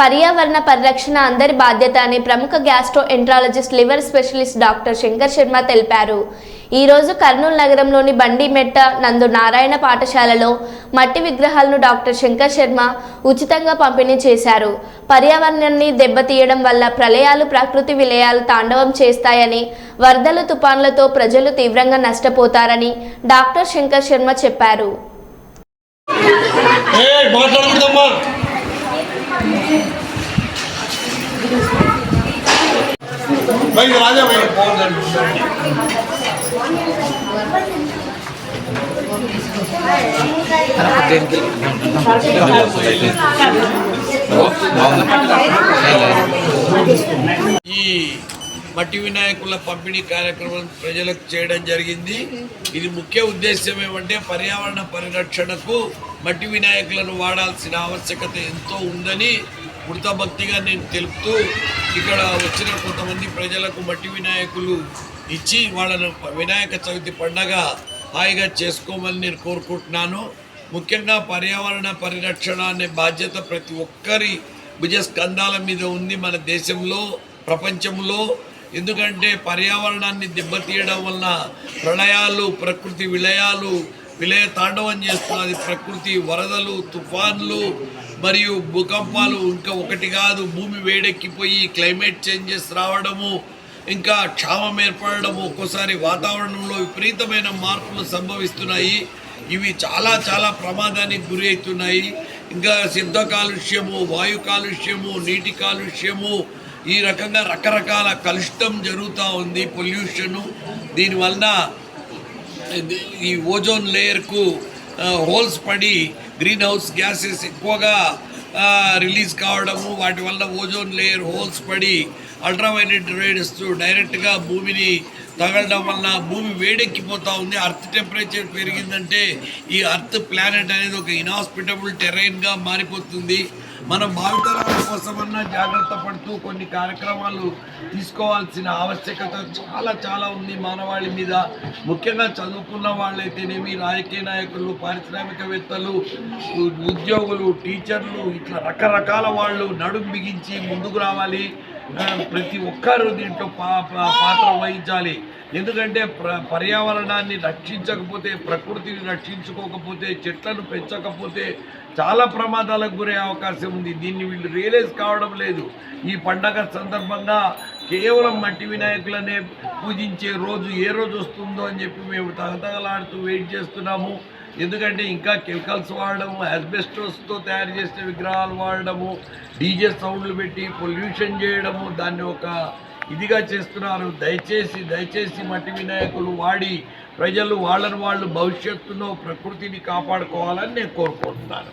పర్యావరణ పరిరక్షణ అందరి బాధ్యత అని ప్రముఖ gastroenterologist liver specialist doctor Shankar Sharma తెలిపారు. ఈరోజు కర్నూలు నగరంలోని బండిమెట్ట నందు నారాయణ పాఠశాలలో మట్టి విగ్రహాలను డాక్టర్ శంకర్ శర్మ ఉచితంగా పంపిణీ చేశారు. పర్యావరణాన్ని దెబ్బతీయడం వల్ల ప్రళయాలు ప్రకృతి విలయాలు తాండవం చేస్తాయని వరదలు తుఫాన్లతో ప్రజలు తీవ్రంగా నష్టపోతారని డాక్టర్ శంకర్ శర్మ చెప్పారు. ఏ రాజా ఈ మట్టి వినాయకుల పంపిణీ కార్యక్రమం ప్రజలకు చేయడం జరిగింది. ఇది ముఖ్య ఉద్దేశం ఏమంటే పర్యావరణ పరిరక్షణకు మట్టి వినాయకులను వాడాల్సిన ఆవశ్యకత ఎంతో ఉందని కృతభక్తిగా నేను తెలుపుతూ ఇక్కడ వచ్చిన కొంతమంది ప్రజలకు మట్టి వినాయకులు ఇచ్చి వాళ్ళను వినాయక చవితి పండగ హాయిగా చేసుకోమని నేను కోరుకుంటున్నాను. ముఖ్యంగా పర్యావరణ పరిరక్షణ అనే బాధ్యత ప్రతి ఒక్కరి భుజస్కంధాల మీద ఉంది మన దేశంలో ప్రపంచంలో. ఎందుకంటే పర్యావరణాన్ని దెబ్బతీయడం వలన ప్రళయాలు ప్రకృతి విలయాలు విలయ తాండవం చేస్తున్నది ప్రకృతి వరదలు తుఫాన్లు మరియు భూకంపాలు ఇంకా ఒకటి కాదు. భూమి వేడెక్కిపోయి క్లైమేట్ చేంజెస్ రావడము ఇంకా క్షామం ఏర్పడము ఒక్కోసారి వాతావరణంలో విపరీతమైన మార్పులు సంభవిస్తున్నాయి. ఇవి చాలా చాలా ప్రమాదానికి గురి అవుతున్నాయి. ఇంకా శబ్ద కాలుష్యము వాయు కాలుష్యము నీటి కాలుష్యము ఈ రకంగా రకరకాల కలుషితం జరుగుతూ ఉంది పొల్యూషను. దీనివలన ఈ ఓజోన్ లేయర్కు హోల్స్ పడి గ్రీన్ హౌస్ గ్యాసెస్ ఎక్కువగా రిలీజ్ కావడము వాటి వల్ల ఓజోన్ లేయర్ హోల్స్ పడి అల్ట్రావైలెట్ రేడియస్ డైరెక్ట్గా భూమిని తగలడం వలన భూమి వేడెక్కిపోతూ ఉంది. అర్త్ టెంపరేచర్ పెరిగిందంటే ఈ అర్త్ ప్లానెట్ అనేది ఒక ఇన్హాస్పిటబుల్ టెరైన్గా మారిపోతుంది. మనం భావితరాల కోసమన్నా జాగ్రత్త పడుతూ కొన్ని కార్యక్రమాలు తీసుకోవాల్సిన ఆవశ్యకత చాలా చాలా ఉంది మానవాళి మీద. ముఖ్యంగా చదువుకున్న వాళ్ళైతేనేమి రాజకీయ నాయకులు పారిశ్రామికవేత్తలు ఉద్యోగులు టీచర్లు ఇట్లా రకరకాల వాళ్ళు నడుం బిగించి ముందుకు రావాలి. ప్రతి ఒక్కరు దీంట్లో పా పా- పాత్ర వహించాలి. ఎందుకంటే ప్ర పర్యావరణాన్ని రక్షించకపోతే ప్రకృతిని రక్షించుకోకపోతే చెట్లను పెంచకపోతే చాలా ప్రమాదాలకు గురే అవకాశం ఉంది. దీన్ని వీళ్ళు రియలైజ్ కావడం లేదు. ఈ పండగ సందర్భంగా కేవలం మట్టి వినాయకులనే పూజించే రోజు ఏ రోజు వస్తుందో అని చెప్పి మేము తగతగలాడుతూ వెయిట్ చేస్తున్నాము. ఎందుకంటే ఇంకా కెమికల్స్ వాడడము అస్బెస్టోస్తో తయారు చేసిన విగ్రహాలు వాడడము డీజే సౌండ్లు పెట్టి పొల్యూషన్ చేయడము దాన్ని ఒక ఇదిగా చేస్తున్నారు. దయచేసి దయచేసి మట్టి వినాయకులు వాడి ప్రజలు వాళ్ళని వాళ్ళు భవిష్యత్తులో ప్రకృతిని కాపాడుకోవాలని నేను కోరుకుంటున్నాను.